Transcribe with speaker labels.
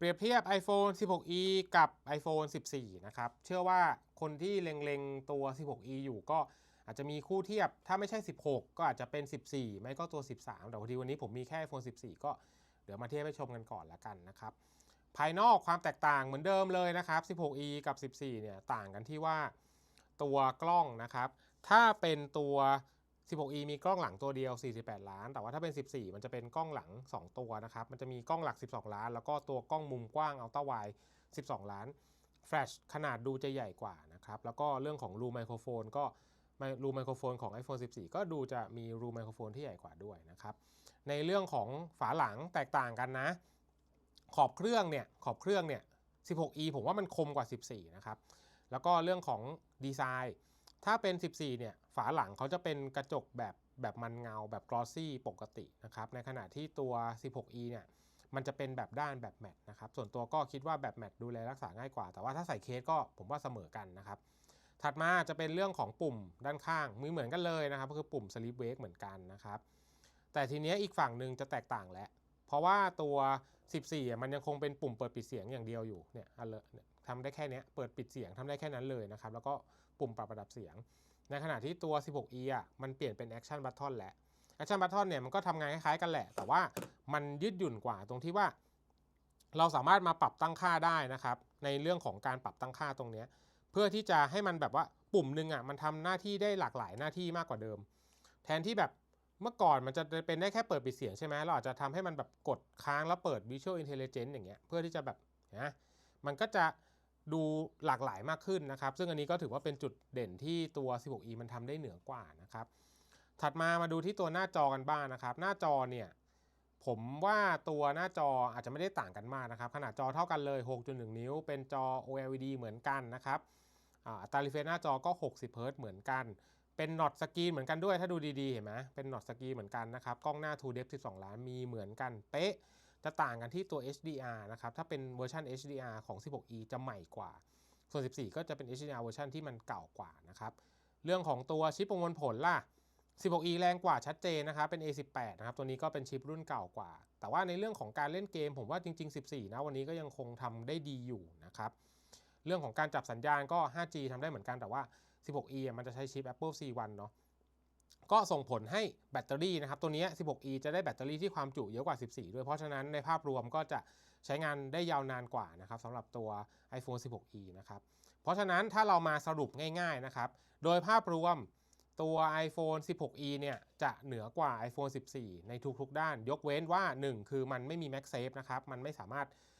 Speaker 1: เปรียบเทียบ iPhone 16e กับ iPhone 14 นะครับ เชื่อว่าคนที่เล็งๆตัว 16e อยู่ก็อาจจะมีคู่เทียบ ถ้าไม่ใช่ 16 ก็อาจจะเป็น 14 ไม่ก็ตัว 13 แต่พอดีวันนี้ผมมีแค่ iPhone 14 ก็เดี๋ยวมาเทียบให้ชมกันก่อนละกันนะครับ ภายนอกความแตกต่างเหมือนเดิมเลยนะครับ 16e กับ 14 เนี่ยต่างกันที่ว่าตัวกล้องนะครับ ถ้าเป็นตัว 16e มีกล้องหลังตัวเดียว 48 ล้าน แต่ว่าถ้าเป็น 14 มันจะเป็นกล้องหลัง 2 ตัวนะครับ มันจะมีกล้องหลัก 12 ล้าน แล้วก็ตัวกล้องมุมกว้างอัลต้าไวด์12 ล้าน แฟลชขนาดดูจะใหญ่กว่านะครับ แล้วก็เรื่องของรูไมโครโฟนก็รูไมโครโฟนของ iPhone 14 ก็ดูจะมีรูไมโครโฟนที่ใหญ่กว่าด้วยนะครับ ในเรื่องของฝาหลังแตกต่างกันนะ ขอบเครื่องเนี่ย ขอบเครื่องเนี่ย 16e ผมว่ามันคมกว่า 14 นะครับ แล้วก็เรื่องของดีไซน์ ถ้าเป็น 14 เนี่ย ฝาหลังเขาจะเป็นกระจกแบบแบบมันเงาแบบกลอสซี่ปกตินะครับ ในขณะที่ตัว 16e เนี่ย มันจะเป็นแบบด้านแบบแมตนะครับ ส่วนตัวก็คิดว่าแบบแมตดูแลรักษาง่ายกว่า แต่ว่าถ้าใส่เคสก็ผมว่าเสมอกันนะครับ ถัดมาจะเป็นเรื่องของปุ่มด้านข้างมือเหมือนกันเลยนะครับ ก็คือปุ่ม sleep wake เหมือนกันนะครับ แต่ทีนี้อีกฝั่งหนึ่งจะแตกต่างแล้ว เพราะว่าตัว 14อะมันยังคงเป็นปุ่มเปิดปิดเสียงอย่างเดียวอยู่ เนี่ยอเลเนี่ย ทำได้แค่นี้เปิดปิดเสียงทำได้แค่นั้นเลยนะครับ แล้วก็ปุ่มปรับระดับเสียง ในขณะที่ตัว 16e อะมันเปลี่ยนเป็น action button แล้ว action button เนี่ยมันก็ทำงานคล้ายๆกันแหละ แต่ว่ามันยืดหยุ่นกว่าตรงที่ว่า เราสามารถมาปรับตั้งค่าได้นะครับ ในเรื่องของการปรับตั้งค่าตรงนี้เพื่อที่จะให้มันแบบว่าปุ่มหนึ่งอะมันทำหน้าที่ได้หลากหลายหน้าที่มากกว่าเดิม แทนที่แบบเมื่อก่อนมันจะเป็นได้แค่เปิดปิดเสียงใช่ไหมเราอาจจะทำให้มันแบบกดค้างแล้วเปิด Visual Intelligence อย่างเงี้ยเพื่อที่จะแบบนะมันก็จะ ดูหลากหลายมากขึ้นนะครับ ซึ่งอันนี้ก็ถือว่าเป็นจุดเด่นที่ตัว 16e มันทำได้เหนือกว่านะครับ ถัดมามาดูที่ตัวหน้าจอกันบ้างนะครับ หน้าจอเนี่ยผมว่าตัวหน้าจออาจจะไม่ได้ต่างกันมากนะครับ ขนาดจอเท่ากันเลย 6.1 นิ้ว เป็นจอ OLED เหมือนกันนะครับอัตรารีเฟรชหน้าจอก็ 60 Hz เหมือนกัน เป็นน็อตสกรีนเหมือนกันด้วย ถ้าดูดีๆ เห็นไหมเป็นน็อตสกรีนเหมือนกันนะครับ กล้องหน้า True Depth 12 ล้าน มีเหมือนกัน เป๊ะ จะต่างกันที่ตัว HDR นะครับ ถ้าเป็นเวอร์ชัน HDR ของ 16e จะใหม่กว่า ส่วน 14 ก็จะเป็น HDR เวอร์ชันที่มันเก่ากว่านะครับ เรื่องของตัวชิปประมวลผลล่ะ 16e แรงกว่าชัดเจนนะครับ เป็น A18 นะครับ ตัวนี้ก็เป็นชิปรุ่นเก่ากว่า แต่ว่าในเรื่องของการเล่นเกมผมว่าจริง ๆ 14 นะวันนี้ก็ยังคงทำได้ดีอยู่นะครับ เรื่องของการจับสัญญาณก็ 5G ทำได้เหมือนกัน แต่ว่า 16e มันจะใช้ชิป Apple C1 เนาะ ก็ส่งผลให้แบตเตอรี่นะครับตัวนี้ 16e จะได้แบตเตอรี่ที่ความจุเยอะกว่า 14 ด้วย เพราะฉะนั้นในภาพรวมก็จะใช้งานได้ยาวนานกว่านะครับสำหรับตัว iPhone 16e นะครับเพราะฉะนั้นถ้าเรามาสรุปง่ายๆนะครับโดยภาพรวมตัว iPhone 16e เนี่ยจะเหนือกว่า iPhone 14 ในทุกๆด้าน ยกเว้นว่า 1 คือมันไม่มี MagSafe นะครับมันไม่สามารถ